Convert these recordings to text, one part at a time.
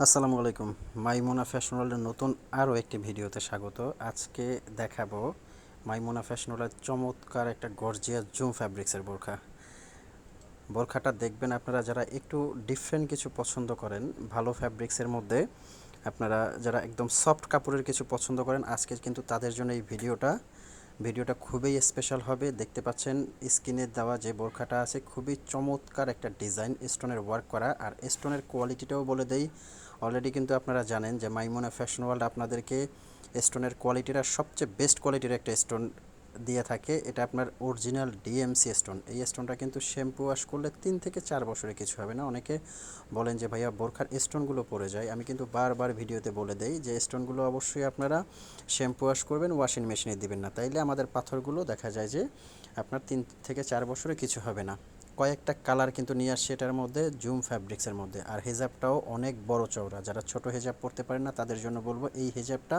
আসসালামু আলাইকুম। মাইমোনা ফ্যাশন ওয়ার্ল্ডের নতুন আরও একটি ভিডিওতে স্বাগত। আজকে দেখাবো মাইমোনা ফ্যাশন ওয়ার্ল্ডের চমৎকার একটা গর্জিয়া জুম ফ্যাব্রিক্সের বোরখা। বোরখাটা দেখবেন আপনারা যারা একটু ডিফারেন্ট কিছু পছন্দ করেন, ভালো ফ্যাব্রিক্সের মধ্যে আপনারা যারা একদম সফট কাপড়ের কিছু পছন্দ করেন, আজকে কিন্তু তাদের জন্য এই ভিডিওটা ভিডিওটা খুবই স্পেশাল হবে। দেখতে পাচ্ছেন স্ক্রিনের দেওয়া যে বোরখাটা আছে, খুবই চমৎকার একটা ডিজাইন স্টোনের ওয়ার্ক করা। আর স্টোনের কোয়ালিটিটাও বলে দেই। অলরেডি কিন্তু আপনারা জানেন যে মাইমোনা ফ্যাশন ওয়ার্ল্ড আপনাদেরকে স্টোনের কোয়ালিটিটা সবচেয়ে বেস্ট কোয়ালিটির একটা স্টোন দিয়ে থাকে, এটা আপনার অরিজিনাল ডিএমসি স্টোন এই স্টোনটা কিন্তু শ্যাম্পু ওয়াশ করলে তিন থেকে চার বছরে কিছু হবে না। অনেকে বলেন যে, ভাইয়া, বোরখার স্টোনগুলো পড়ে যায়। আমি কিন্তু বারবার ভিডিওতে বলে দেই যে স্টোনগুলো অবশ্যই আপনারা শ্যাম্পু ওয়াশ করবেন ওয়াশিং মেশিনে দিবেন না। তাইলে আমাদের পাথরগুলো দেখা যায় যে, আপনার তিন থেকে চার বছরে কিছু হবে না। কয়েকটা কালার কিন্তু নিয়ে আসছে এটার মধ্যে জুম ফ্যাব্রিক্সের মধ্যে। আর হেজাবটাও অনেক বড় চওড়া। যারা ছোট হেজাব পরতে পারেন না, তাদের জন্য বলব, এই হেজাবটা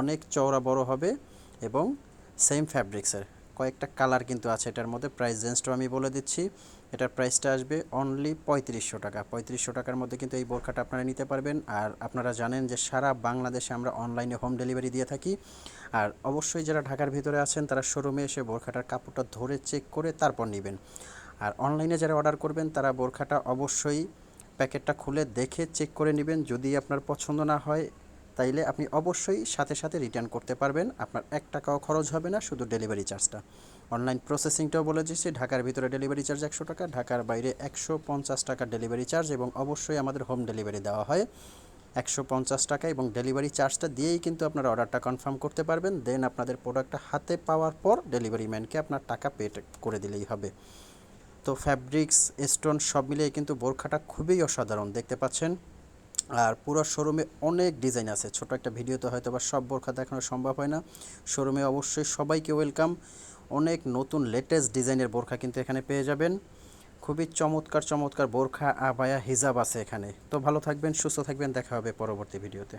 অনেক চওড়া বড় হবে এবং সেম ফ্যাব্রিক্সের কয়েকটা কালার কিন্তু আছে, এটার মধ্যে প্রাইস রেঞ্জটাও আমি বলে দিচ্ছি। এটার প্রাইসটা আসবে অনলি পঁয়ত্রিশশো টাকা। পঁয়ত্রিশশো টাকার মধ্যে কিন্তু এই বোরখাটা আপনারা নিতে পারবেন। আর আপনারা জানেন যে সারা বাংলাদেশে আমরা অনলাইনে হোম ডেলিভারি দিয়ে থাকি। আর অবশ্যই যারা ঢাকার ভিতরে আছেন, তারা শোরুমে এসে বোরখাটার কাপড়টা ধরে চেক করে তারপর নেবেন। আর অনলাইনে যারা অর্ডার করবেন, তারা বোরখাটা অবশ্যই প্যাকেটটা খুলে দেখে চেক করে নেবেন। যদি আপনার পছন্দ না হয় তাইলে আপনি অবশ্যই সাথে সাথে রিটার্ন করতে পারবেন। আপনার এক টাকাও খরচ হবে না, শুধু ডেলিভারি চার্জটা। অনলাইন প্রসেসিংটাও বলে দিচ্ছি ঢাকার ভিতরে ডেলিভারি চার্জ একশো টাকা, ঢাকার বাইরে একশো পঞ্চাশ টাকা ডেলিভারি চার্জ এবং অবশ্যই আমাদের হোম ডেলিভারি দেওয়া হয়। একশো পঞ্চাশ টাকা এবং ডেলিভারি চার্জটা দিয়েই কিন্তু আপনারা অর্ডারটা কনফার্ম করতে পারবেন। দেন আপনাদের প্রোডাক্টটা হাতে পাওয়ার পর ডেলিভারি ম্যানকে আপনার টাকা পে করে দিলেই হবে। তো ফ্যাব্রিক্স, স্টোন সব মিলিয়ে কিন্তু বোরখাটা খুবই অসাধারণ, দেখতে পাচ্ছেন? আর পুরো শোরুমে অনেক ডিজাইন আছে। ছোট একটা ভিডিওতে হয়তো বা সব বোরখা দেখানো সম্ভব হয় না। শোরুমে অবশ্যই সবাইকে ওয়েলকাম। অনেক নতুন লেটেস্ট ডিজাইনের বোরখা কিন্তু এখানে পেয়ে যাবেন। খুবই চমৎকার চমৎকার বোরখা, আবায়া, হিজাব আছে এখানে। তো ভালো থাকবেন, সুস্থ থাকবেন, দেখা হবে পরবর্তী ভিডিওতে।